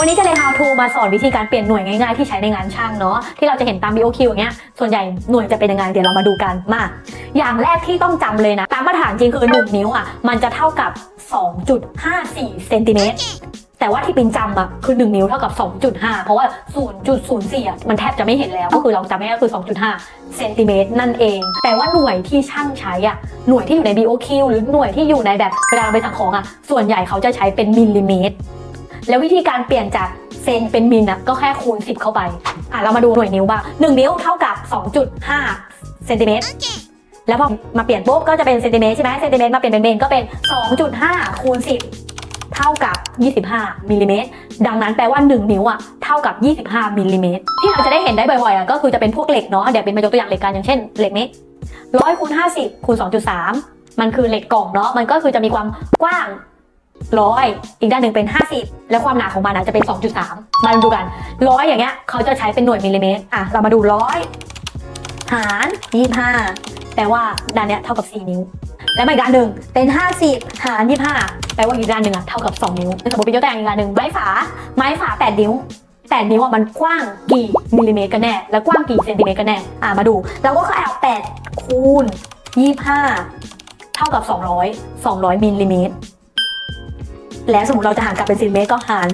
วันนี้จะเลย how to มาสอนวิธีการเปลี่ยนหน่วยง่ายๆที่ใช้ในงานช่างเนาะที่เราจะเห็นตาม BOQ อย่างเงี้ยส่วนใหญ่หน่วยจะเป็นยังไงเดี๋ยวเรามาดูกันมา อย่างแรกที่ต้องจำเลยนะ ตามมาตรฐานจริงคือ 1 นิ้วอะมันจะเท่ากับ 2.54เซนติเมตรแต่ว่าที่ปินจำอะคือ 1 นิ้วเท่ากับ 2.5 เพราะว่า 0.04อะมันแทบจะไม่เห็นแล้ว ก็คือเราจำไม่ได้ก็คือ 2.5 เซนติเมตรนั่นเอง แต่ว่าหน่วยที่ช่างใช้อะหน่วยที่อยู่ใน BOQ หรือหน่วยที่อยู่ในแบบเวลาเราไปสั่งของอะส่วนใหญ่เขาจะใช้เป็นมิลลิเมตร แล้ววิธีการเปลี่ยนจากเซนเป็นมิลนะก็แค่คูณ 10 เข้าไป อะเรามาดูหน่วยนิ้วบ้าง1นิ้วเท่ากับ 2.5เซนติเมตรแล้วพอมาเปลี่ยนปุ๊บก็จะเป็นเซนติเมตรใช่ไหมเซนติเมตรมาเปลี่ยนเป็นเมตรก็เป็น 2.5คูณ10 เท่ากับ 25มิลลิเมตรดังนั้นแปลว่า 1 นิ้วอะเท่ากับ 25มิลลิเมตรที่เราจะได้เห็นได้บ่อยๆอะก็คือจะเป็นพวกเหล็กเนาะเดี๋ยวเป็นมายกตัวอย่างเหล็กกันอย่างเช่นเหล็กนี้ร้อยคูณ50คูณ2.3 มันคือเหล็กกล่องเนาะมันก็คือจะมีความกว้าง ร้อยอีกด้านหนึ่งเป็น 50 แล้วความหนาของมันอาจจะเป็น 2.3 มาดูกันร้อยอย่างเงี้ยเขาจะใช้เป็นหน่วยมิลลิเมตรอะเรามาดูร้อยหาร25แปลว่าด้านเนี้ยเท่ากับ 4 นิ้ว แล้วอีกด้านหนึ่งเป็น 50 หาร25แปลว่าอีกด้านหนึ่งอะเท่ากับ 2 นิ้วสมมติเป็นยกตัวอย่างอีกด้านหนึ่งไม้ฝาไม้ฝา 8 นิ้ว8นิ้วอะมันกว้างกี่มิลลิเมตรกันแน่ แล้วกว้างกี่เซนติเมตรกันแน่ อะมาดูเราก็เอา8คูณ25เท่ากับ200 200มิลลิเมตร แล้วสมมติเราจะหารกลับเป็นเซนติเมตรก็หาร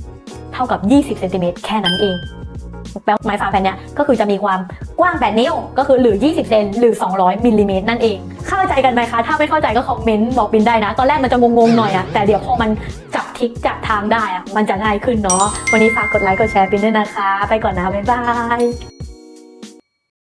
10เท่ากับ 20เซนติเมตรแค่นั้นเองแปลว่าไม้ฝาแผ่นเนี้ยก็คือจะมีความกว้าง 8 นิ้ว ก็คือหรือ 20 เซนหรือ 200มิลลิเมตรนั่นเอง เข้าใจกันไหมคะ ถ้าไม่เข้าใจก็คอมเมนต์บอกบินได้นะ ตอนแรกมันจะงงๆหน่อยอะแต่เดี๋ยวพอมันจับทิกจับทางได้อะมันจะง่ายขึ้นเนาะ วันนี้ฝากกดไลค์กดแชร์บินด้วยนะคะ ไปก่อนนะ บ๊ายบาย